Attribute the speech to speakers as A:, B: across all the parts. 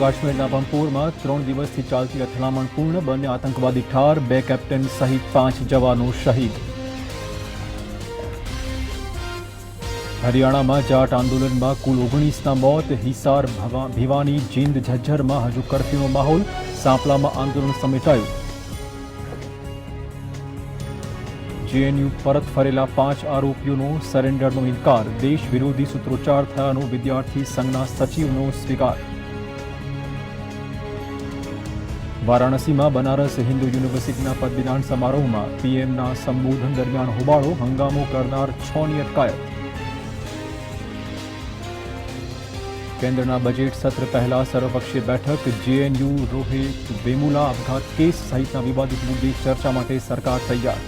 A: કાશ્મીરના પંપોરમાં ત્રણ દિવસથી ચાલતી અથડામણ પૂર્ણ, બંને આતંકવાદી ઠાર, બે કેપ્ટન સહિત પાંચ જવાનો શહીદ. હરિયાણામાં જાટ આંદોલનમાં કુલ ઓગણીસના મોત, હિસાર ભવા- ભિવાની, જીંદ, ઝજ્જરમાં હજુ કરફ્યુનો માહોલ, સાંપલામાં આંદોલન સમેટાયું. જેએનયુ પરત ફરેલા પાંચ આરોપીઓનો સરેન્ડરનો ઇનકાર, દેશ વિરોધી સૂત્રોચ્ચાર થયાનો વિદ્યાર્થી સંઘના સચિવનો સ્વીકાર. વારાણસીમાં બનારસ હિન્દુ યુનિવર્સિટીના પદવીદાન સમારોહમાં પીએમના સંબોધન દરમિયાન હોબાળો હંગામો કરનાર છની અટકાયત. કેન્દ્રના બજેટ સત્ર પહેલા સર્વપક્ષીય બેઠક જેએનયુ રોહિત વેમુલા આપઘાત કેસ સહિતના વિવાદિત મુદ્દે ચર્ચા માટે સરકાર તૈયાર.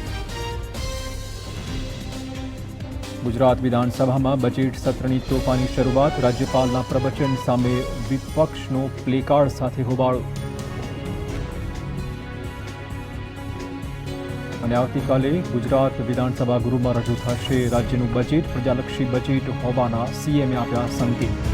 A: ગુજરાત વિધાનસભામાં બજેટ સત્રની તોફાની શરૂઆત રાજ્યપાલના પ્રવચન સામે વિપક્ષનો પ્લેકાર્ડ સાથે હોબાળો. અને આવતીકાલે ગુજરાત વિધાનસભા ગૃહમાં રજૂ થશે. રાજ્યનું બજેટ પ્રજાલક્ષી બજેટ હોવાના સીએમે આપ્યા સંકેત.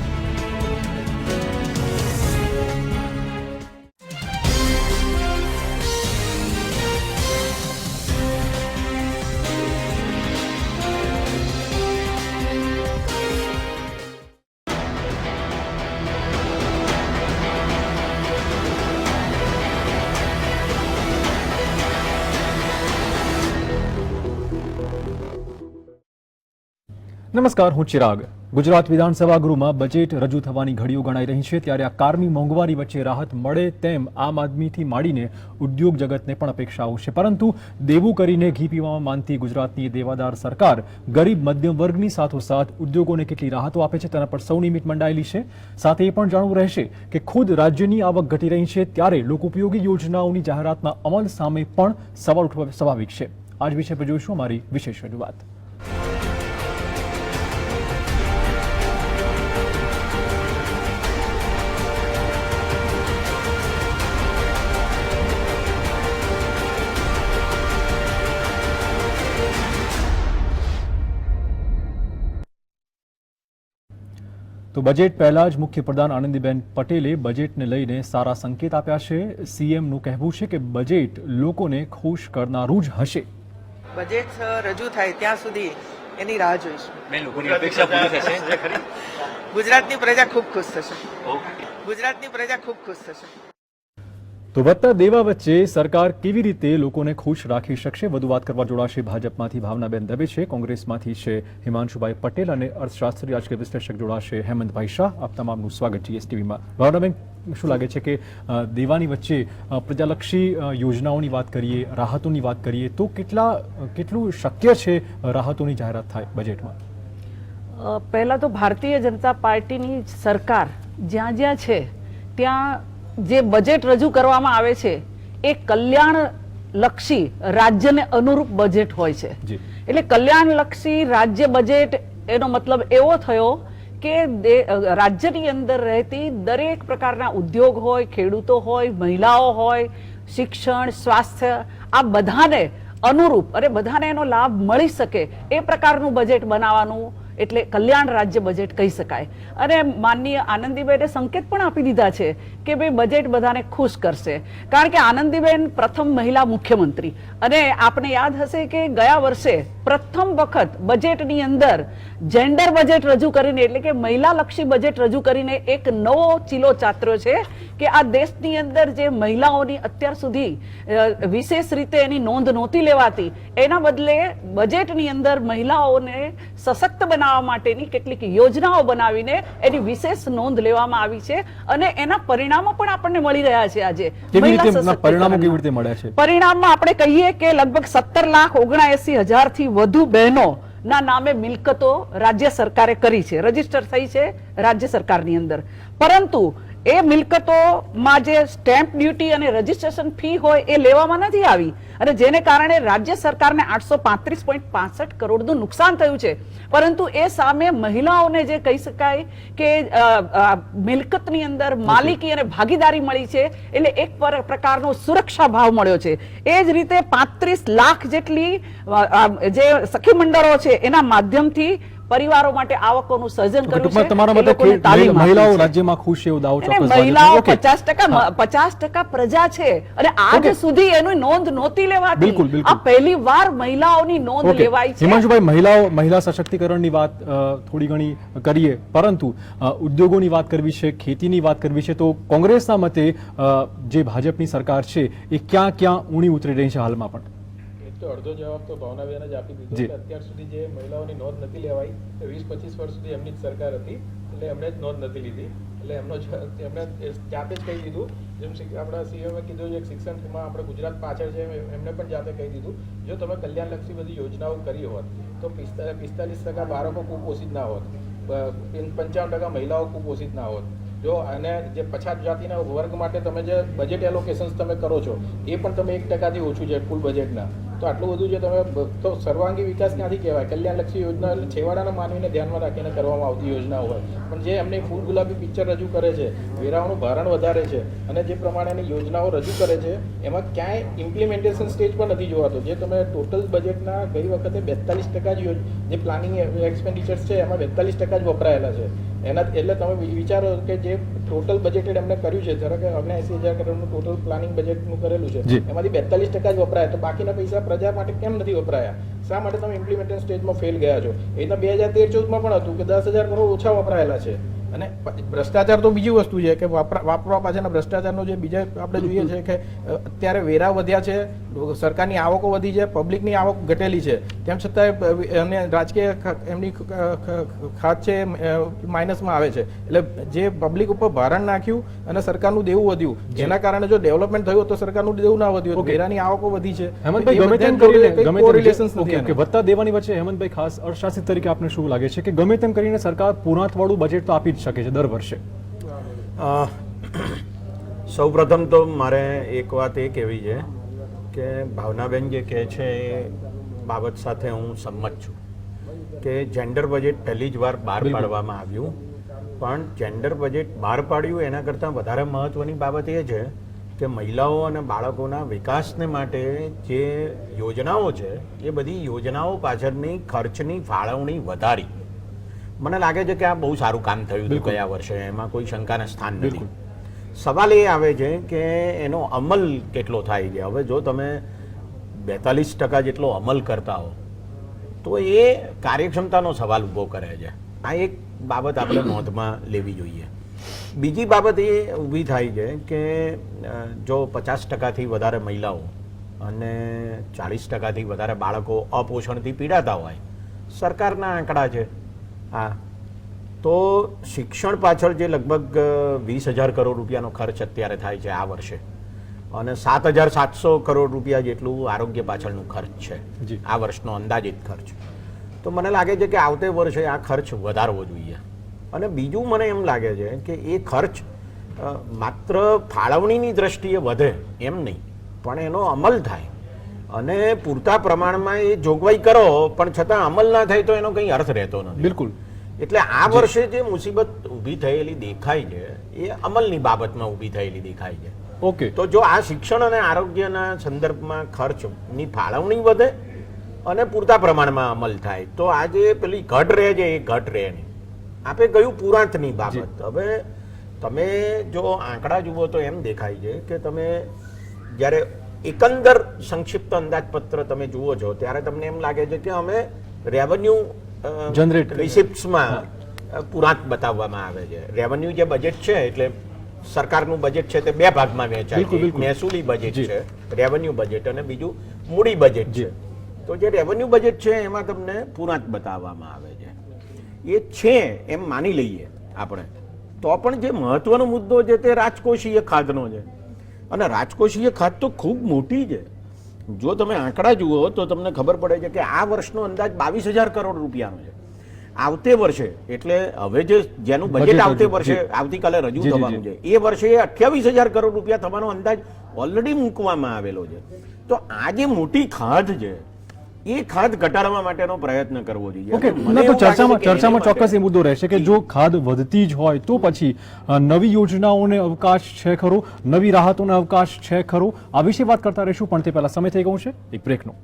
A: નમસ્કાર, હું ચિરાગ. ગુજરાત વિધાનસભા ગૃહમાં બજેટ રજૂ થવાની ઘડીઓ ગણાઈ રહી છે, ત્યારે આ કારમી મોંઘવારી વચ્ચે રાહત મળે તેમ આમ આદમીથી માંડીને ઉદ્યોગ જગતને પણ અપેક્ષાઓ છે. પરંતુ દેવું કરીને ઘી પીવામાં માનતી ગુજરાતની દેવાદાર સરકાર ગરીબ, મધ્યમ વર્ગની સાથોસાથ ઉદ્યોગોને કેટલી રાહતો આપે છે તેના પર સૌની મીટ મંડાયેલી છે. સાથે એ પણ જાણવું રહેશે કે ખુદ રાજ્યની આવક ઘટી રહી છે, ત્યારે લોકોપયોગી યોજનાઓની જાહેરાતના અમલ સામે પણ સવાલ ઉઠવા સ્વાભાવિક છે. આજ પર જોઈશું અમારી વિશેષ રજૂઆત. તો બજેટ પહેલા જ મુખ્યપ્રધાન આનંદીબેન પટેલે બજેટને લઈને સારા સંકેત આપ્યા છે. સીએમનું કહેવું છે કે બજેટ લોકોને ખુશ કરનારું જ હશે.
B: બજેટ રજૂ થાય ત્યાં સુધી એની રાહ જોઈશું.
C: બેન લોકોની અપેક્ષા પૂરી થશે.
B: ગુજરાતની પ્રજા ખૂબ ખુશ થશે. ગુજરાતની પ્રજા ખૂબ ખુશ થશે.
A: તો વધતા દેવા વચ્ચે સરકાર કેવી રીતે લોકોને ખુશ રાખી શકશે? વધુ વાત કરવા જોડાશે ભાજપમાંથી ભાવનાબેન દવે છે, કોંગ્રેસમાંથી છે હિમાંશુભાઈ પટેલ અને અર્થશાસ્ત્રી. રાજકીય વિશ્લેષક જોડાશે હેમંતભાઈ શાહ. આપ તમામનું સ્વાગત જીએસટીવીમાં ભાવનાબેન, શું લાગે છે કે દેવાની વચ્ચે પ્રજાલક્ષી યોજનાઓની વાત કરીએ, રાહતોની વાત કરીએ, તો કેટલા કેટલું શક્ય છે રાહતોની જાહેરાત થાય બજેટમાં?
D: પહેલાં તો ભારતીય જનતા પાર્ટીની સરકાર જ્યાં જ્યાં છે, ત્યાં જે બજેટ રજૂ કરવામાં આવે છે એ કલ્યાણ લક્ષી રાજ્યને અનુરૂપ બજેટ હોય છે.
A: એટલે
D: એટલે કલ્યાણલક્ષી રાજ્ય બજેટ એનો મતલબ એવો થયો કે રાજ્યની અંદર રહેતી દરેક પ્રકારના ઉદ્યોગ હોય ખેડૂતો હોય મહિલાઓ હોય શિક્ષણ સ્વાસ્થ્ય આ બધાને અનુરૂપ અને બધાને એનો લાભ મળી શકે એ પ્રકારનું બજેટ બનાવવાનું એટલે કલ્યાણ રાજ્ય બજેટ કહી શકાય. અને માનનીય આનંદીબેને સંકેત પણ આપી દીધા છે કે ભાઈ બજેટ બધાને ખુશ કરશે. કારણ કે આનંદીબેન પ્રથમ મહિલા મુખ્યમંત્રી. અને આપણે યાદ હશે કે ગયા વર્ષે પ્રથમ વખત બજેટની અંદર જેન્ડર બજેટ રજૂ કરીને એટલે કે મહિલાલક્ષી બજેટ રજૂ કરીને એક નવો ચીલો ચાત્ર્યો છે કે આ દેશની અંદર જે મહિલાઓની અત્યાર સુધી વિશેષ રીતે એની નોંધ નહોતી લેવાતી એના બદલે બજેટની અંદર મહિલાઓને સશક્ત બનાવવા માટેની કેટલીક યોજનાઓ બનાવીને એની વિશેષ નોંધ લેવામાં આવી છે અને એના પરિણામો પણ આપણને મળી રહ્યા છે આજે.
A: પરિણામો કેવી રીતે મળ્યા છે?
D: પરિણામમાં આપણે કહીએ કે લગભગ સત્તર લાખ ઓગણએસી હજારથી વધુ બહેનો ના નામે મિલકતો રાજ્ય સરકારે કરી છે રજિસ્ટર થઈ છે રાજ્ય સરકારની અંદર. પરંતુ એ મિલકતોમાં જે સ્ટેમ્પ ડ્યુટી અને રજીસ્ટ્રેશન ફી હોય એ લેવામાં નથી આવી. અને જેને કારણે રાજ્ય સરકારને આઠસો પાંત્રીસ પોઈન્ટ પાસઠ કરોડનું નુકસાન થયું છે. પરંતુ એ સામે મહિલાઓને જે કહી શકાય કે મિલકતની અંદર માલિકી અને ભાગીદારી મળી છે એટલે એક પ્રકારનો સુરક્ષા ભાવ મળ્યો છે. એ જ રીતે પાંત્રીસ લાખ જેટલી જે સખી મંડળો છે એના માધ્યમથી પરિવારો માટે આવકોનું સર્જન કર્યું છે
A: તમારા મતે મહિલાઓ. રાજ્યમાં ખુશ એવું દાવો ચોક્કસ
D: મહિલાઓ
A: ઓકે.
D: પચાસ ટકા પચાસ ટકા પ્રજા છે અને આજ સુધી એની નોંધ નોતી લેવાતી. આ પહેલી વાર મહિલાઓની નોંધ. લેવાય છે
A: હિમાંશુભાઈ મહિલાઓ મહિલા સશક્તિકરણની વાત થોડી ઘણી કરીએ પરંતુ ઉદ્યોગોની વાત કરવી છે ખેતીની વાત કરવી છે તો કોંગ્રેસના મતે જે ભાજપની સરકાર છે એ ક્યાં ક્યાં ઊણી ઉતરી રહી છે હાલમાં પણ
E: તો અડધો જવાબ તો ભાવનાબેન જ આપી દીધો કે અત્યાર સુધી જે મહિલાઓની નોંધ નથી લેવાઈ તે વીસ પચીસ વર્ષ સુધી એમની જ સરકાર હતી એટલે એમણે જ નોંધ નથી લીધી. એટલે એમનો એમણે જાતે જ કહી દીધું. જેમ આપણા સીએમએ કીધું છે શિક્ષણમાં આપણે ગુજરાત પાછળ છે એમને પણ જાતે કહી દીધું. જો તમે કલ્યાણલક્ષી બધી યોજનાઓ કરી હોત તો પિસ્તા પિસ્તાલીસ ટકા બાળકો કુપોષિત ના હોત. પંચાવન ટકા મહિલાઓ કુપોષિત ના હોત. જો અને જે પછાત જાતિના વર્ગ માટે તમે જે બજેટ એલોકેશન્સ તમે કરો છો એ પણ તમે એક ટકાથી ઓછું છે કુલ બજેટના તો આટલું બધું જો તમે તો સર્વાંગી વિકાસ ક્યાંથી કહેવાય? કલ્યાણલક્ષી યોજના એટલે છેવાડાના માનવીને ધ્યાનમાં રાખીને કરવામાં આવતી યોજનાઓ હોય. પણ જે એમને ફૂલ ગુલાબી પિક્ચર રજૂ કરે છે વેરાઓનું ભારણ વધારે છે અને જે પ્રમાણેની યોજનાઓ રજૂ કરે છે એમાં ક્યાંય ઇમ્પ્લિમેન્ટેશન સ્ટેજ પણ નથી જોવાતો. જે તમે ટોટલ બજેટના ગઈ વખતે બેતાલીસ ટકા જ જે પ્લાનિંગ એક્સપેન્ડિચર્સ છે એમાં બેતાલીસ ટકા જ વપરાયેલા છે. એના એટલે તમે વિચારો કે જે ટોટલ બજેટેડ એમને કર્યું છે ધારો કે ઓગણએંસી હજાર કરોડનું ટોટલ પ્લાનિંગ બજેટનું કરેલું છે એમાંથી બેતાલીસ ટકા જ વપરાય. તો બાકીના પૈસા પ્રજા માટે કેમ નથી વપરાયા? શા માટે તમે ઇમ્પ્લિમેન્ટેશન સ્ટેજમાં ફેલ ગયા છો? એના બે હજાર તેર ચૌદમાં પણ હતું કે દસ હજાર કરોડ ઓછા વપરાયેલા છે. અને ભ્રષ્ટાચાર તો બીજી વસ્તુ છે કે વાપરા વાપરવા પાછળના ભ્રષ્ટાચારનો જે બીજા આપણે જોઈએ છે કે અત્યારે વેરા વધ્યા છે સરકારની આવકો વધી છે પબ્લિકની આવક ઘટેલી છે તેમ છતાંય અ, અને રાજકીય એમની ખાત છે માઇનસમાં આવે છે એટલે જે પબ્લિક ઉપર ભારણ નાખ્યું અને સરકારનું દેવું વધ્યું જેના કારણે જો ડેવલપમેન્ટ થયું તો સરકારનું દેવું ના વધ્યું. વેરાની આવકો વધી છે.
A: વત્તા દેવાની વચ્ચે હેમંતભાઈ ખાસ અર્થશાસ્ત્રી તરીકે આપને શું લાગે છે કે ગમે તેમ કરીને સરકાર પૂર્ણાંકવાળું બજેટ તો આપી જ શકે છે દર વર્ષે.
F: સૌ પ્રથમ તો મારે એક વાત એ કહેવી છે કે ભાવનાબેન જે કહે છે એ બાબત સાથે હું સંમત છું કે જેન્ડર બજેટ પહેલી જ વાર બહાર પાડવામાં આવ્યું. પણ જેન્ડર બજેટ બહાર પાડ્યું એના કરતાં વધારે મહત્ત્વની બાબત એ છે કે મહિલાઓ અને બાળકોના વિકાસને માટે જે યોજનાઓ છે એ બધી યોજનાઓ પાછળની ખર્ચની ફાળવણી વધારી. મને લાગે છે કે આ બહુ સારું કામ થયું હતું. ગયા વર્ષે એમાં કોઈ શંકાના સ્થાન નથી. સવાલ એ આવે છે કે એનો અમલ કેટલો થાય છે? હવે જો તમે બેતાલીસ ટકા જેટલો અમલ કરતા હો તો એ કાર્યક્ષમતાનો સવાલ ઊભો કરે છે. આ એક બાબત આપણે નોંધમાં લેવી જોઈએ. બીજી બાબત એ ઊભી થાય છે કે જો પચાસ ટકાથી વધારે મહિલાઓ અને ચાલીસ ટકાથી વધારે બાળકો અપોષણથી પીડાતા હોય સરકારના આંકડા છે. હા. તો શિક્ષણ પાછળ જે લગભગ વીસ હજાર કરોડ રૂપિયાનો ખર્ચ અત્યારે થાય છે આ વર્ષે. અને સાત હજાર સાતસો કરોડ રૂપિયા જેટલું આરોગ્ય પાછળનું ખર્ચ છે. આ વર્ષનો અંદાજિત ખર્ચ. તો મને લાગે છે કે આવતે વર્ષે આ ખર્ચ વધારવો જોઈએ. અને બીજું મને એમ લાગે છે કે એ ખર્ચ માત્ર ફાળવણીની દ્રષ્ટિએ વધે એમ નહીં પણ એનો અમલ થાય. અને પૂરતા પ્રમાણમાં એ જોગવાઈ કરો પણ છતાં અમલ ના થાય તો એનો કંઈ અર્થ રહેતો નથી.
A: બિલકુલ.
F: એટલે આ વર્ષે જે મુસીબત ઊભી થયેલી દેખાય છે એ અમલની બાબતમાં ઊભી થયેલી દેખાય છે.
A: ઓકે.
F: તો જો આ શિક્ષણ અને આરોગ્યના સંદર્ભમાં ખર્ચની ફાળવણી વધે અને પૂરતા પ્રમાણમાં અમલ થાય તો આ જે પેલી ઘટ રહે છે એ ઘટ રહે નહીં. આપે કહ્યું પુરાંતની બાબત? હવે તમે જો આંકડા જુઓ તો એમ દેખાય છે કે તમે જ્યારે એકંદર સંક્ષિપ્ત અંદાજપત્ર તમે જુઓ છો ત્યારે તમને એમ લાગે છે કે અમે રેવન્યુ
A: જનરેટ.
F: રિસિપ્ટ્સમાં પુરાંત બતાવવામાં આવે છે. રેવન્યુ જે બજેટ છે એટલે સરકારનું બજેટ છે તે બે ભાગમાં વહેંચાય છે. મહેસૂલી બજેટ છે રેવન્યુ બજેટ અને બીજું મૂડી બજેટ છે. તો જે રેવન્યુ બજેટ છે એમાં તમને પુરાંત બતાવવામાં આવે છે. એ છે એમ માની લઈએ આપણે. તો પણ જે મહત્વનો મુદ્દો છે તે રાજકોષીય ખાધનો છે. અને રાજકોષીય ખાત તો ખૂબ મોટી છે. જો તમે આંકડા જુઓ તો તમને ખબર પડે છે કે આ વર્ષનો અંદાજ બાવીસ હજાર કરોડ રૂપિયાનો છે. આવતે વર્ષે એટલે હવે જે જેનું
A: બજેટ
F: આવતે વર્ષે. આવતીકાલે રજૂ થવાનું છે. એ વર્ષે અઠ્યાવીસ હજાર કરોડ રૂપિયા થવાનો અંદાજ ઓલરેડી મૂકવામાં આવેલો છે. તો આ જે મોટી ખાધ છે એ ખાધ ઘટાડવા માટેનો પ્રયત્ન કરવો જોઈએ.
A: ઓકે ના તો ચર્ચામાં ચર્ચામાં ચોક્કસ એ મુદ્દો રહેશે કે જો ખાદ વધતી જ હોય તો પછી નવી યોજનાઓને અવકાશ છે ખરો નવી રાહતોને અવકાશ છે ખરો. આ વિશે વાત કરતા રહીશું પણ તે પહેલા સમય થઈ ગયો છે. એક બ્રેકનો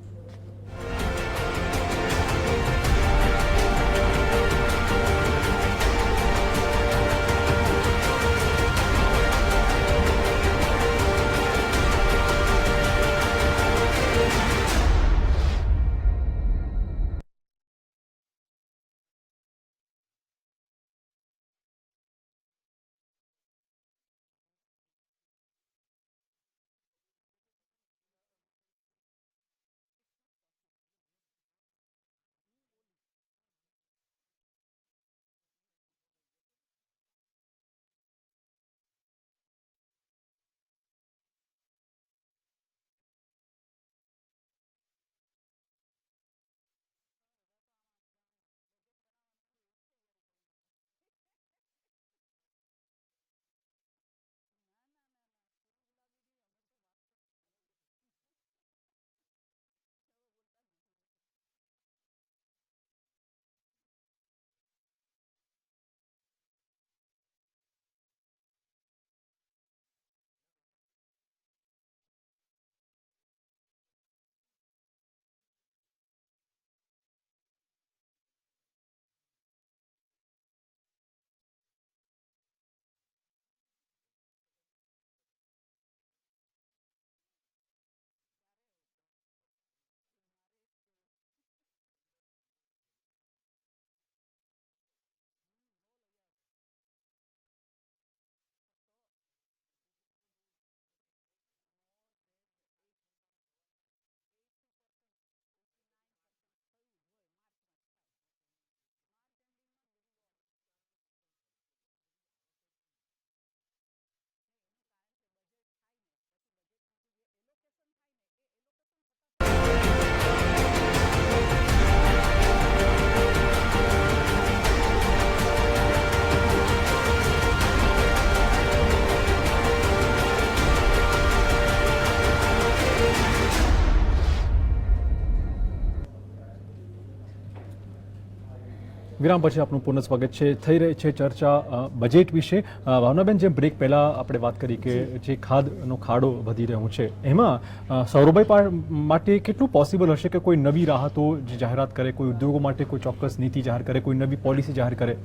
A: વિરામ પછી આપનું પૂર્ણ સ્વાગત છે. થઈ રહી છે ચર્ચા બજેટ વિશે. ભાવનાબેન જેમ બ્રેક પહેલાં આપણે વાત કરી કે જે. ખાદનો ખાડો વધી રહ્યો છે એમાં સૌરભભાઈ માટે કેટલું પોસિબલ હશે કે કોઈ નવી રાહતો જાહેરાત કરે કોઈ ઉદ્યોગો માટે કોઈ ચોક્કસ નીતિ જાહેર કરે કોઈ નવી પોલિસી જાહેર કરે?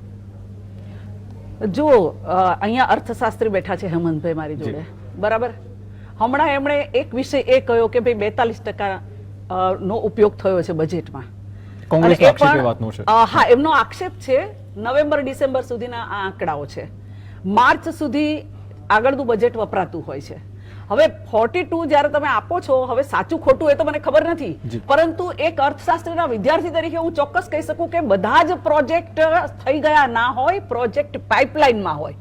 D: જો અહીંયા અર્થશાસ્ત્રી બેઠા છે હેમંતભાઈ મારી જોડે. બરાબર? હમણાં એમણે એક વિષય એ કહ્યો કે ભાઈ બેતાલીસ ટકા નો ઉપયોગ થયો છે બજેટમાં.
A: કોંગ્રેસનો આક્ષેપ એ વાતનો છે?
D: હા એમનો આક્ષેપ છે નવેમ્બર ડિસેમ્બર સુધીના આ આંકડાઓ છે. માર્ચ સુધી આગળનું બજેટ વપરાતું હોય છે. હવે ફોર્ટી ટુ જ્યારે તમે આપો છો હવે સાચું ખોટું એ તો મને ખબર નથી. પરંતુ એક અર્થશાસ્ત્રીના વિદ્યાર્થી તરીકે હું ચોક્કસ કહી શકું કે બધા જ પ્રોજેક્ટ થઈ ગયા ના હોય પ્રોજેક્ટ પાઇપલાઇનમાં હોય.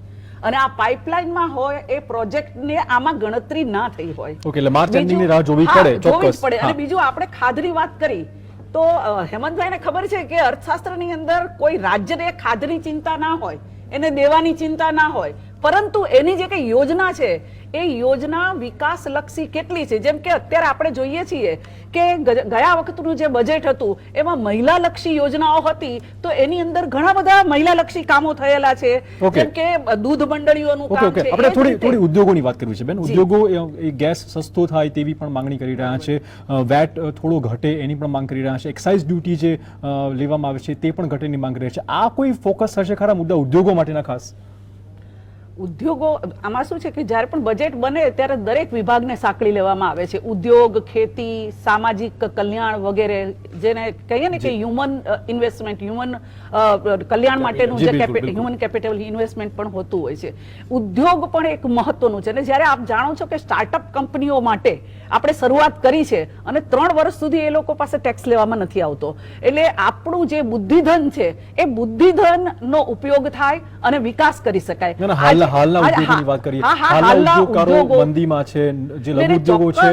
D: અને આ પાઇપલાઇનમાં હોય એ પ્રોજેક્ટને આમાં ગણતરી ના થઈ હોય.
A: ઓકે એટલે માર્ચ એન્ડિંગની રાહ જોવી પડે ચોક્કસ.
D: પડે. અને બીજું આપણે ખાધની વાત કરી. તો હેમંતભાઈને ખબર છે કે અર્થશાસ્ત્રની અંદર કોઈ રાજ્યને ખાધની ચિંતા ના હોય, એને દેવાની ચિંતા ના હોય, પરંતુ એની જે કઈ યોજના છે એ યોજના વિકાસલક્ષી કેટલી છે? જેમ કે અત્યારે આપણે જોઈએ છીએ કે ગયા વખતનું જે બજેટ હતું એમાં મહિલાલક્ષી યોજનાઓ હતી તો એની અંદર ઘણા બધા મહિલાલક્ષી કામો થયેલા છે. જેમ કે દૂધ મંડળીઓનું કામ છે
A: આપણે થોડી થોડી ઉદ્યોગોની વાત કરવી છે બેન. ઉદ્યોગો ગેસ સસ્તો થાય તેવી પણ માંગણી કરી રહ્યા છે. વેટ થોડો ઘટે એની પણ માંગ કરી રહ્યા છે. એક્સાઇઝ ડ્યુટી જે લેવામાં આવે છે તે પણ ઘટેની માંગ કરી રહ્યા છે. આ કોઈ ફોકસ હશે ખરા મુદ્દા ઉદ્યોગો માટેના ખાસ?
D: ઉદ્યોગો આમાં શું છે કે જ્યારે પણ બજેટ બને ત્યારે દરેક વિભાગને સાંકળી લેવામાં આવે છે. ઉદ્યોગ ખેતી સામાજિક કલ્યાણ વગેરે જેને કહીએ ને કે હ્યુમન ઇન્વેસ્ટમેન્ટ હ્યુમન કલ્યાણ માટેનું
A: જે.
D: હ્યુમન કેપિટલ ઇન્વેસ્ટમેન્ટ પણ હોતું હોય છે. ઉદ્યોગ પણ એક મહત્વનું છે. અને જ્યારે આપ જાણો છો કે સ્ટાર્ટઅપ કંપનીઓ માટે આપણે શરૂઆત કરી છે અને ત્રણ વર્ષ સુધી એ લોકો પાસે ટેક્સ લેવામાં નથી આવતો. એટલે આપણું જે બુદ્ધિધન છે એ બુદ્ધિધનનો ઉપયોગ થાય અને વિકાસ કરી શકાય.
A: હાલના ઉદ્યોગોની વાત કરીએ હાલના ઉદ્યોગકારો મંદીમાં છે જે લઘુ ઉદ્યોગો છે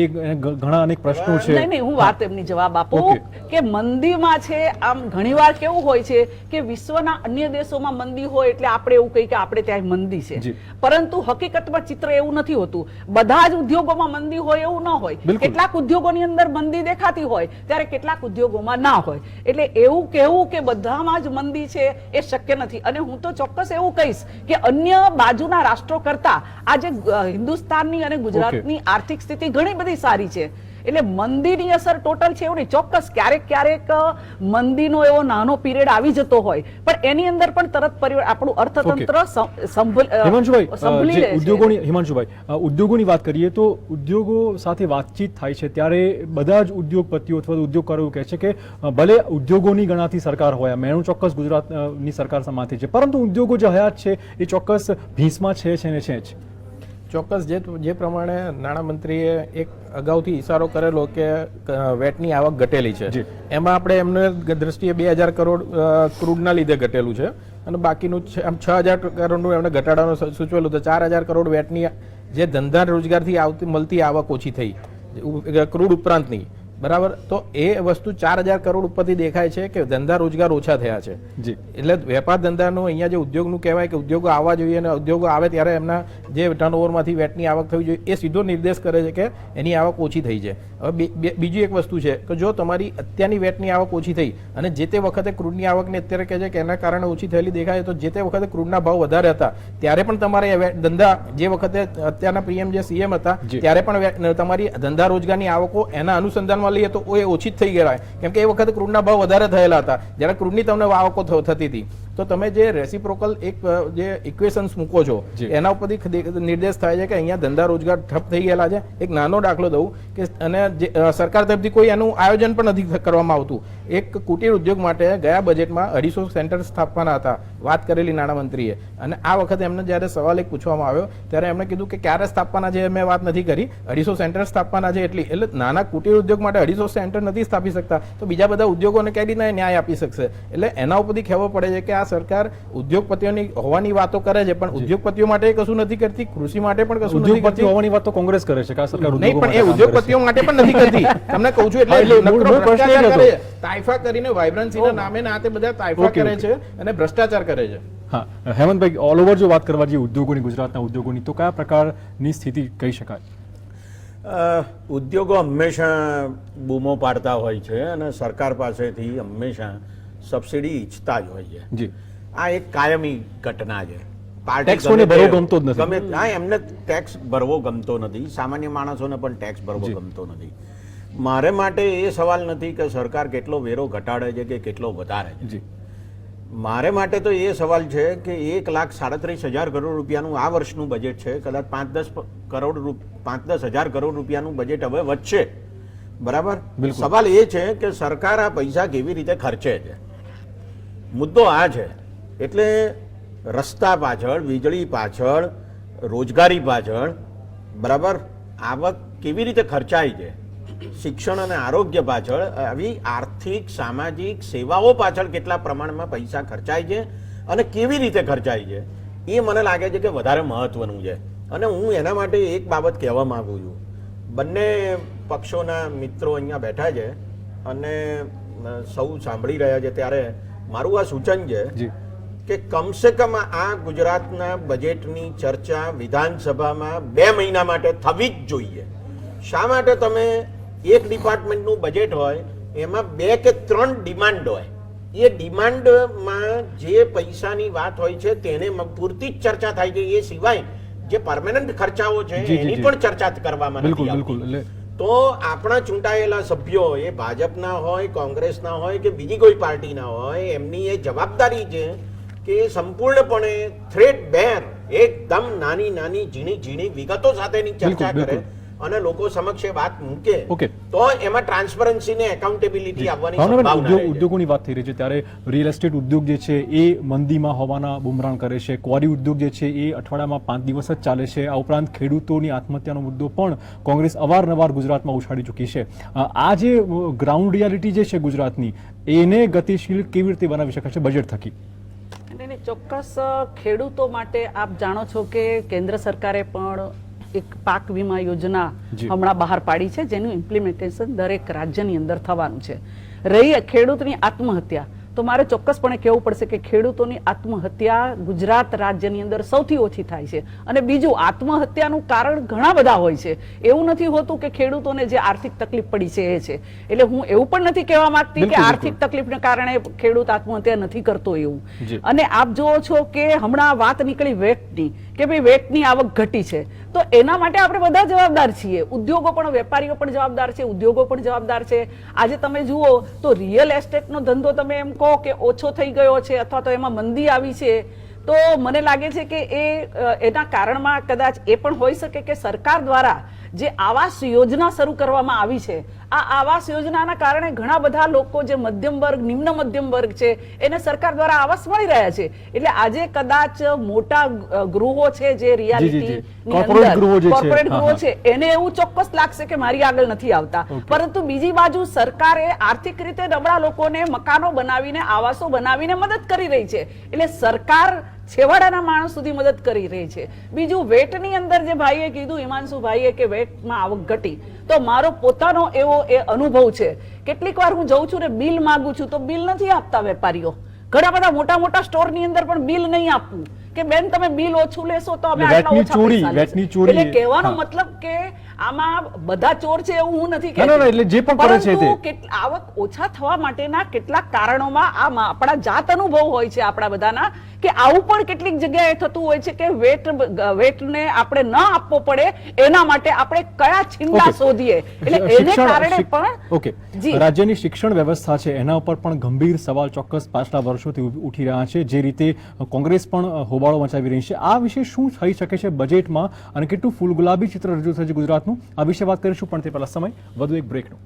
A: એ ઘણા અનેક પ્રશ્નો છે.
D: નહીં હું વાત એમની જવાબ આપું કે મંદીમાં છે આમ ઘણીવાર કેવું હોય છે કે વિશ્વના અન્ય દેશોમાં મંદી હોય એટલે આપણે એવું કહીએ કે આપણે ત્યાં મંદી છે. પરંતુ હકીકતમાં ચિત્ર એવું નથી હોતું. બધા જ ઉદ્યોગોમાં મંદી હોય એવું ન હોય. કેટલાક ઉદ્યોગોની અંદર મંદી દેખાતી હોય ત્યારે કેટલાક ઉદ્યોગોમાં ના હોય. એટલે એવું કહેવું કે બધામાં જ મંદી છે એ શક્ય નથી. અને હું તો ચોક્કસ એવું કહીશ કે અન્ય બાજુના રાષ્ટ્રો કરતા આજે હિન્દુસ્તાનની અને ગુજરાતની આર્થિક સ્થિતિ ઘણી બધી સારી છે. એટલે મંદીની અસર ટોટલ છે એવું નહીં. ચોક્કસ ક્યારેક ક્યારેક મંદીનો એવો નાનો પીરિયડ આવી જતો હોય. પણ એની અંદર પણ તરત આપણું અર્થતંત્ર
A: હિમાંશુભાઈ. ઉદ્યોગોની હિમાંશુભાઈ ઉદ્યોગોની વાત કરીએ તો ઉદ્યોગો સાથે વાતચીત થાય છે ત્યારે બધા જ ઉદ્યોગપતિઓ અથવા ઉદ્યોગકારો એવું કહે છે કે ભલે ઉદ્યોગોની ગણાતી સરકાર હોય મેણું ચોક્કસ ગુજરાતની સરકાર સમાતી છે પરંતુ ઉદ્યોગો જે હયાત છે એ ચોક્કસ ભીંસમાં છે છે ને છે જ.
E: ચોક્કસ જે જે પ્રમાણે નાણામંત્રીએ એક અગાઉથી ઇશારો કરેલો કે વેટની આવક ઘટેલી છે. એમાં આપણે એમને દ્રષ્ટિએ બે હજાર કરોડ ક્રૂડના લીધે ઘટેલું છે. અને બાકીનું આમ છ હજાર કરોડનું એમણે ઘટાડાનું સૂચવેલું તો ચાર હજાર કરોડ વેટની જે ધંધા રોજગારથી આવતી મળતી આવક ઓછી થઈ. ક્રૂડ ઉપરાંતની. બરાબર? તો એ વસ્તુ ચાર હજાર કરોડ ઉપરથી દેખાય છે કે ધંધા રોજગાર ઓછા થયા છે.
A: જી.
E: એટલે વેપાર ધંધાનું અહીંયા જે ઉદ્યોગનું કહેવાય કે ઉદ્યોગો આવવા જોઈએ અને ઉદ્યોગો આવે ત્યારે એમના જે ટર્નઓવરમાંથી વેટની આવક થવી જોઈએ એ સીધો નિર્દેશ કરે છે કે એની આવક ઓછી થઈ છે હવે બીજી એક વસ્તુ છે કે જો તમારી અત્યારની વેટની આવક ઓછી થઈ અને જે તે વખતે ક્રૂડની આવકને અત્યારે કહે છે કે એના કારણે ઓછી થયેલી દેખાય તો જે તે વખતે ક્રૂડના ભાવ વધારે હતા ત્યારે પણ તમારે ધંધા જે વખતે અત્યારના પીએમ જે સીએમ હતા. ત્યારે પણ તમારી ધંધા રોજગારની આવકો એના અનુસંધાનમાં લઈએ તો એ ઓછી જ થઈ ગયા કેમ કે એ વખતે ક્રૂડના ભાવ વધારે થયેલા હતા. જ્યારે ક્રૂડની તમને આવકો થતી હતી. તો તમે જે રેસિપ્રોકલ એક જે ઇક્વેશન્સ મૂકો છો. એના ઉપરથી નિર્દેશ થાય છે કે અહીંયા ધંધા રોજગાર ઠપ થઈ ગયેલા છે એક નાનો દાખલો દઉં કે અને સરકાર તરફથી કોઈ એનું આયોજન પણ નથી કરવામાં આવતું એક કુટીર ઉદ્યોગ માટે ગયા બજેટમાં અઢીસો સેન્ટર સ્થાપવાના હતા. વાત કરેલી નાણામંત્રીએ. અને આ વખતે એમને જ્યારે સવાલ એક પૂછવામાં આવ્યો ત્યારે એમણે કીધું કે ક્યારે સ્થાપવાના છે મેં વાત નથી કરી. અઢીસો સેન્ટર સ્થાપવાના છે એટલી એટલે નાના કુટીર ઉદ્યોગ માટે અઢીસો સેન્ટર નથી સ્થાપી શકતા. તો બીજા બધા ઉદ્યોગોને કઈ રીતના ન્યાય આપી શકશે? એટલે એના ઉપરથી ખબર પડે છે કે આ સરકાર ઉદ્યોગપતિઓની હોવાની વાતો કરે છે પણ ઉદ્યોગપતિઓ માટે કશું નથી કરતી. કૃષિ માટે પણ કશું નથી કરતી.
A: હોવાની વાત તો કોંગ્રેસ કરે છે કે આ સરકાર
E: નહીં પણ એ. ઉદ્યોગપતિઓ માટે પણ નથી કરતી. તમને કહું છું એટલે તાઇફા કરીને વાઇબ્રન્સીના નામે ના તે બધા તાઇફા કરે છે અને ભ્રષ્ટાચાર કરે છે.
A: હા હેમંતભાઈ ઓલ ઓવર જો વાત કરવા જઈએ ઉદ્યોગોની ગુજરાતના ઉદ્યોગોની તો કયા પ્રકારની સ્થિતિ કહી શકાય?
F: ઉદ્યોગો હંમેશા બૂમો પાડતા હોય છે અને સરકાર પાસેથી હંમેશા સબસિડી ઈચ્છતા જ હોય છે.
A: જી.
F: આ એક કાયમી ઘટના છે.
A: ટેક્સ
F: કોને
A: ભરવો ગમતો જ નથી.
F: ગમે હા એમને ટેક્સ ભરવો ગમતો નથી. સામાન્ય માણસોને પણ ટેક્સ ભરવો ગમતો નથી. મારે માટે એ સવાલ નથી કે સરકાર કેટલો વેરો ઘટાડે છે કે કેટલો વધારે છે.
A: જી.
F: મારે માટે તો એ સવાલ છે કે એક લાખ સાડત્રીસ હજાર કરોડ રૂપિયાનું આ વર્ષનું બજેટ છે. કદાચ પાંચ દસ કરોડ પાંચ દસ હજાર કરોડ રૂપિયાનું બજેટ હવે વધશે. બરાબર? સવાલ એ છે કે સરકાર આ પૈસા કેવી રીતે ખર્ચે છે? મુદ્દો આ છે. એટલે રસ્તા પાછળ વીજળી પાછળ રોજગારી પાછળ બરાબર? આવક કેવી રીતે ખર્ચાય છે? શિક્ષણ અને આરોગ્ય પાછળ આવી આર્થિક સામાજિક સેવાઓ પાછળ કેટલા પ્રમાણમાં પૈસા ખર્ચાય છે અને કેવી રીતે ખર્ચાય છે એ મને લાગે છે કે વધારે મહત્વનું છે. અને હું એના માટે એક બાબત કહેવા માંગુ છું. બંને પક્ષોના મિત્રો અહીંયા બેઠા છે અને સૌ સાંભળી રહ્યા છે ત્યારે મારું આ સૂચન છે કે કમસે કમ આ ગુજરાતના બજેટની ચર્ચા વિધાનસભામાં બે મહિના માટે થવી જ જોઈએ. શા માટે તમે એક ડિપાર્ટમેન્ટનું બજેટ હોય એમાં બે કે ત્રણ ડિમાન્ડ હોય. એ ડિમાન્ડમાં જે પૈસાની વાત હોય છે તેને પૂરતી જ ચર્ચા થાય છે. એ સિવાય જે પરમેનન્ટ ખર્ચાઓ છે એની પણ ચર્ચા કરવામાં
A: બિલકુલ
F: તો આપણા ચૂંટાયેલા સભ્યો એ ભાજપના હોય કોંગ્રેસના હોય કે બીજી કોઈ પાર્ટીના હોય એમની એ જવાબદારી છે કે સંપૂર્ણપણે થ્રેડ બેર એકદમ નાની નાની ઝીણી ઝીણી વિગતો સાથેની ચર્ચા કરે. અને લોકો સમક્ષ એ વાત મૂકે
A: ઓકે.
F: તો એમાં ટ્રાન્સપરન્સી ને એકાઉન્ટેબિલિટી આવવાની સંભાવના
A: ઉદ્યોગ ઉદ્યોગોની વાત થઈ રહી છે ત્યારે રિયલ એસ્ટેટ ઉદ્યોગ જે છે એ મંદીમાં હોવાના બુમરાણ કરે છે. ક્વોરી ઉદ્યોગ જે છે એ અઠવાડિયામાં પાંચ દિવસ જ ચાલે છે. આ ઉપરાંત ખેડૂતોની આત્મહત્યાનો મુદ્દો પણ કોંગ્રેસ અવારનવાર ગુજરાતમાં ઉછાળી ચૂકી છે. આ જે ગ્રાઉન્ડ રિયાલિટી જે છે ગુજરાતની એને ગતિશીલ કેવી રીતે બનાવી શકાશે બજેટ થકી.
D: ચોક્કસ ખેડૂતો માટે આપ જાણો છો કે કેન્દ્ર સરકારે પણ એક પાક વીમા યોજના હમણાં બહાર પાડી છે જેનું ઇમ્પ્લિમેન્ટેશન દરેક રાજ્યની અંદર થવાનું છે. રહી ખેડૂતની આત્મહત્યા. તો મારે ચોક્કસપણે કહેવું પડશે કે ખેડૂતોની આત્મહત્યા ગુજરાત રાજ્યની અંદર સૌથી ઓછી થાય છે. અને બીજું આત્મહત્યાનું કારણ ઘણા બધા હોય છે. એવું નથી હોતું કે ખેડૂતોને જે આર્થિક તકલીફ પડી છે એ છે. એટલે હું એવું પણ નથી કહેવા માંગતી કે આર્થિક તકલીફને કારણે ખેડૂત આત્મહત્યા નથી કરતો એવું. અને આપ જુઓ છો કે હમણાં વાત નીકળી વેટની. કે ભાઈ વેટની આવક ઘટી છે. તો એના માટે આપણે બધા જવાબદાર છીએ. ઉદ્યોગો પણ, વેપારીઓ પણ જવાબદાર છે, ઉદ્યોગો પણ જવાબદાર છે. આજે તમે જુઓ તો રિયલ એસ્ટેટનો ધંધો તમે એમ કહો કે ઓછો થઈ ગયો છે અથવા તો એમાં મંદી આવી છે, તો મને લાગે છે કે એ એના કારણમાં કદાચ એ પણ હોઈ શકે કે સરકાર દ્વારા જે આવાસ યોજના શરૂ કરવામાં આવી છે આ આવાસ યોજનાના કારણે ઘણા બધા લોકો જે મધ્યમ વર્ગ નિમ્ન મધ્યમ વર્ગ છે એને સરકાર દ્વારા આવાસ મળી રહ્યા છે. એટલે આજે કદાચ મોટા ગૃહો છે જે રિયાલિટી. કોર્પોરેટ ગૃહો છે. એને એવું ચોક્કસ લાગશે કે મારી આગળ નથી આવતા. પરંતુ બીજી બાજુ સરકારે આર્થિક રીતે નબળા લોકોને મકાનો બનાવીને આવાસો બનાવીને મદદ કરી રહી છે. એટલે સરકાર છેવાડાના માણસ સુધી મદદ કરી રહી છે. બીજું વેટની અંદર જે ભાઈએ કીધું હિમાંશુ ભાઈએ કે વેટમાં આવક ઘટી. તો મારો પોતાનો એવો એ અનુભવ છે. કેટલીક વાર હું જઉં છું ને બિલ માંગુ છું, તો બિલ નથી આપતા વેપારીઓ. ઘણા બધા મોટા મોટા સ્ટોરની અંદર પણ બિલ નહીં આપવું. કે બેન તમે બિલ ઓછું લેશો તો અમે
A: વેટની ચોરી, વેટની ચોરી,
D: એટલે કહેવાનો મતલબ કે આમાં બધા ચોર છે એવું હું નથી કહેતી.
A: એટલે જે પણ કરે છે તે.
D: આવક ઓછા થવા માટેના કેટલાક કારણોમાં આ આપણા જાત અનુભવ હોય છે આપણા બધાના કે આવું પણ કેટલીક જગ્યાએ થતું હોય છે કે વેટ વેટને આપણે ન આપવો પડે એના માટે આપણે કયા
A: છિંદા
D: શોધીએ? એટલે એને કારણે પણ
A: ઓકે. રાજ્યની શિક્ષણ વ્યવસ્થા છે એના ઉપર પણ ગંભીર સવાલ ચોક્કસ પાછલા વર્ષોથી ઉઠી રહ્યા છે. જે રીતે કોંગ્રેસ પણ અ, હોબાળો મચાવી રહી છે. આ વિશે શું થઈ શકે છે બજેટમાં અને કેટલું ફૂલ ગુલાબી ચિત્ર રજૂ થશે ગુજરાતનું? આ વિશે વાત કરીશું, પણ તે પહેલા સમય, વધુ એક બ્રેકનો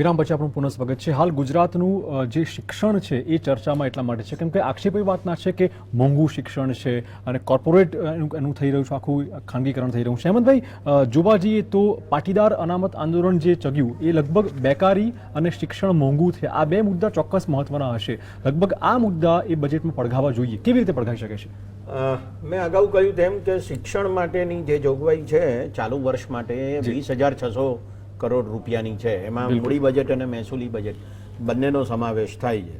A: વિરામ પછી આપણું પુનઃ સ્વાગત છે. હાલ ગુજરાતનું જે શિક્ષણ છે એ ચર્ચામાં એટલા માટે છે. કેમ કે આક્ષેપ એ વાતના છે કે મોંઘું શિક્ષણ છે અને કોર્પોરેટ એનું થઈ રહ્યું છે આખું ખાનગીકરણ થઈ રહ્યું છે. હેમંતભાઈ જોવા જઈએ તો પાટીદાર અનામત આંદોલન જે ચગ્યું એ લગભગ બેકારી અને શિક્ષણ મોંઘું છે. આ બે મુદ્દા ચોક્કસ મહત્વના હશે. લગભગ આ મુદ્દા એ બજેટમાં પડઘાવા જોઈએ. કેવી રીતે પડઘાઈ શકે છે?
F: મેં અગાઉ કહ્યું તેમ કે શિક્ષણ માટેની જે જોગવાઈ છે ચાલુ વર્ષ માટે વીસ હજાર છસો કરોડ રૂપિયાની છે. એમાં મૂડી બજેટ અને મહેસૂલી બજેટ બંનેનો સમાવેશ થાય છે.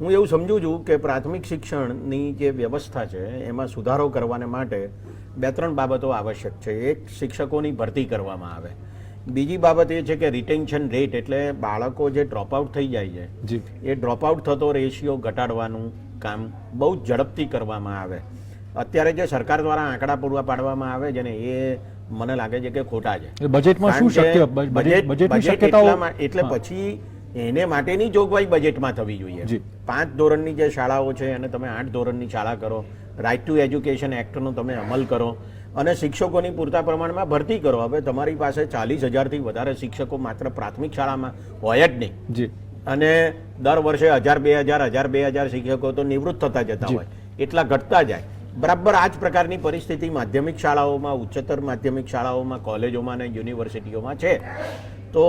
F: હું એવું સમજુ છું કે પ્રાથમિક શિક્ષણની જે વ્યવસ્થા છે એમાં સુધારો કરવાને માટે બે ત્રણ બાબતો આવશ્યક છે. એક શિક્ષકોની ભરતી કરવામાં આવે. બીજી બાબત એ છે કે રિટેન્શન રેટ એટલે બાળકો જે ડ્રોપ આઉટ થઈ જાય છે એ ડ્રોપ આઉટ થતો રેશિયો ઘટાડવાનું કામ બહુ જ ઝડપથી કરવામાં આવે. અત્યારે જે સરકાર દ્વારા આંકડા પૂરવા પાડવામાં આવે છે ને એ મને લાગે છે કે ખોટા છે.
A: બજેટમાં શું શક્ય? બજેટની શક્યતાઓ
F: એટલે પછી એને માટેની જોગવાઈ બજેટમાં થવી જોઈએ. પાંચ ધોરણની જે શાળાઓ છે અને તમે આઠ ધોરણની શાળા કરો રાઇટ ટુ એજ્યુકેશન એક્ટનો તમે અમલ કરો અને શિક્ષકોની પૂરતા પ્રમાણમાં ભરતી કરો. હવે તમારી પાસે ચાલીસ હજારથી વધારે શિક્ષકો માત્ર પ્રાથમિક શાળામાં હોય જ નહીં. અને દર વર્ષે હજાર બે હજાર હજાર બે હજાર શિક્ષકો તો નિવૃત્ત થતા જતા હોય. એટલા ઘટતા જાય. બરાબર આ જ પ્રકારની પરિસ્થિતિ માધ્યમિક શાળાઓમાં ઉચ્ચતર માધ્યમિક શાળાઓમાં કોલેજોમાં અને યુનિવર્સિટીઓમાં છે. તો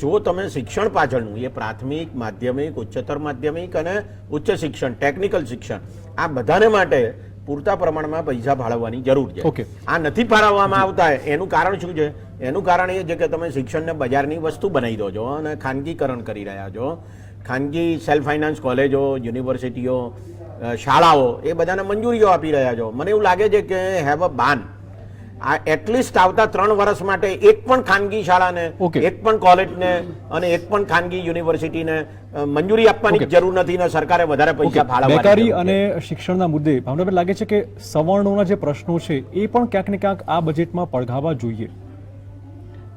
F: જો તમે શિક્ષણ પાછળનું એ પ્રાથમિક માધ્યમિક ઉચ્ચતર માધ્યમિક અને ઉચ્ચ શિક્ષણ ટેકનિકલ શિક્ષણ આ બધાને માટે પૂરતા પ્રમાણમાં પૈસા ફાળવવાની જરૂર છે.
A: ઓકે.
F: આ નથી ફાળવવામાં આવતા. એનું કારણ શું છે? એનું કારણ એ છે કે તમે શિક્ષણને બજારની વસ્તુ બનાવી દો છો અને ખાનગીકરણ કરી રહ્યા છો. ખાનગી સેલ્ફ ફાઇનાન્સ કોલેજો યુનિવર્સિટીઓ શાળાઓ એ બધાને મંજૂરીઓ આપી રહ્યા છો. મને એવું લાગે છે કે હેવ અ બાન આ એટલીસ્ટ આવતા ત્રણ વર્ષ માટે એક પણ ખાનગી શાળાને. એક પણ કોલેજને અને એક પણ ખાનગી યુનિવર્સિટીને મંજૂરી આપવાની જરૂર નથી ને સરકારે વધારે પૈસા ફાળવવા
A: બેકારી અને શિક્ષણના મુદ્દે ભાવનાબેન લાગે છે કે સવર્ણોના જે પ્રશ્નો છે એ પણ ક્યાંક ને ક્યાંક આ બજેટમાં પડઘાવા જોઈએ.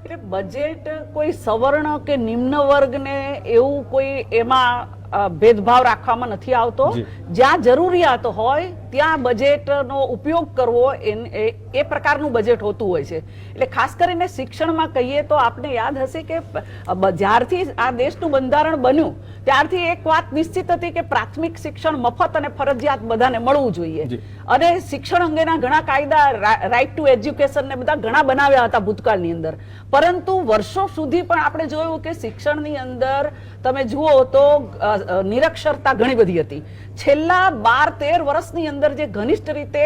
D: એટલે બજેટ કોઈ સવર્ણ કે નિમ્ન વર્ગને એવું કોઈ એમાં ભેદભાવ રાખવામાં નથી આવતો. જ્યાં જરૂરિયાત હોય ત્યાં બજેટનો ઉપયોગ કરવો એ પ્રકારનું બજેટ હોતું હોય છે. એટલે ખાસ કરીને શિક્ષણમાં કહીએ તો આપને યાદ હશે કે જ્યારથી આ દેશનું બંધારણ બન્યું ત્યારથી એક વાત નિશ્ચિત હતી કે પ્રાથમિક શિક્ષણ મફત અને ફરજિયાત બધાને મળવું જોઈએ. અને શિક્ષણ અંગેના ઘણા કાયદા રાઇટ ટુ એજ્યુકેશન ને બધા ઘણા બનાવ્યા હતા ભૂતકાળની અંદર. પરંતુ વર્ષો સુધી પણ આપણે જોયું કે શિક્ષણની અંદર તમે જુઓ તો નિરક્ષરતા ઘણી બધી હતી. છેલ્લા બાર તેર વર્ષની અંદર જે ઘનિષ્ઠ રીતે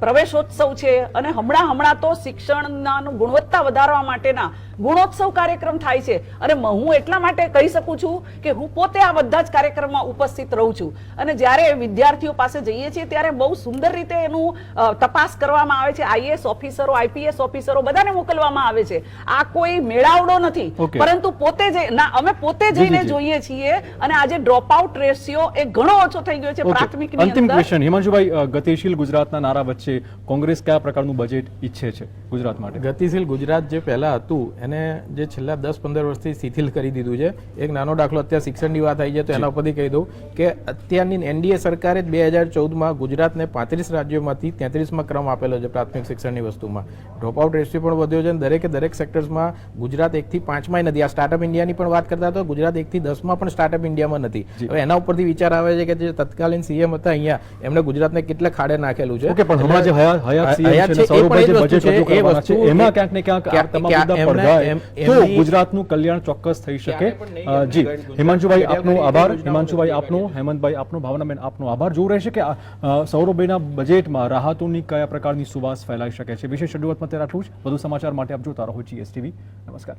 D: પ્રવેશોત્સવ છે અને હમણાં હમણાં તો શિક્ષણના ગુણવત્તા વધારવા માટેના ગુણોત્સવ કાર્યક્રમ થાય છે. અને હું એટલા માટે કહી શકું છું કે હું પોતે આ બધા જ કાર્યક્રમમાં ઉપસ્થિત રહું છું. અને જ્યારે વિદ્યાર્થીઓ પાસે જઈએ છીએ ત્યારે બહુ સુંદર રીતે એનું તપાસ કરવામાં આવે છે. આઈએસ ઓફિસરો આઈપીએસ ઓફિસરો બધાને મોકલવામાં આવે છે. આ કોઈ મેળાવડો નથી. પરંતુ પોતે જે ના અમે પોતે જઈને જોઈએ છીએ અને આજે ડ્રોપ આઉટ રેશિયો એ ઘણો ઓછો થઈ ગયો છે પ્રાથમિક
A: અંતિમ ક્વેશ્ચન હિમાંશુભાઈ ગતિશીલ ગુજરાતના નારા વચ્ચે કોંગ્રેસ કયા પ્રકારનું બજેટ ઈચ્છે છે ગુજરાત માટે?
E: ગતિશીલ ગુજરાત જે પહેલા હતું એને જે છેલ્લા દસ પંદર વર્ષથી શિથિલ કરી દીધું છે. એક નાનો દાખલો અત્યારે શિક્ષણની વાત આવી છે તો એના ઉપરથી કહી દઉં કે અત્યારની એનડીએ સરકારે બે હજાર ચૌદમાં ગુજરાતને પાંત્રીસ રાજ્યોમાંથી તેત્રીસમાં ક્રમ આપેલો છે પ્રાથમિક શિક્ષણની વસ્તુમાં. ડ્રોપઆઉટ રેશિયો પણ વધ્યો છે અને દરેકે દરેક સેક્ટર્સમાં ગુજરાત એકથી પાંચમાંય નથી. આ સ્ટાર્ટઅપ ઇન્ડિયાની પણ વાત કરતા તો ગુજરાત એકથી દસમાં પણ સ્ટાર્ટઅપ ઇન્ડિયામાં નથી. હવે એના ઉપરથી વિચાર આવે છે કે જે તત્કાલીન સીએમ હતા અહીંયા એમણે ગુજરાતને કેટલા ખાડે નાખેલું છે.
A: પણ હમણાં જે હયાત
E: સીએમ
A: છે
E: એ વસ્તુ
A: એમાં ક્યાંક ને ક્યાંક
E: એમ-
A: તો ગુજરાતનું કલ્યાણ ચોક્કસ થઈ શકે. જી. હિમાંશુભાઈ આપનો આભાર. હિમાંશુભાઈ આપનો હેમંતભાઈ આપનો ભાવનાબેન આપનો આભાર. જોવું રહેશે કે સૌરભભાઈના બજેટમાં રાહતોની કયા પ્રકારની સુવાસ ફેલાઈ શકે છે? વિશેષ શરૂઆતમાં ત્યારે આટલું જ વધુ સમાચાર માટે આપ જોતા રહો જીએસટીવી નમસ્કાર.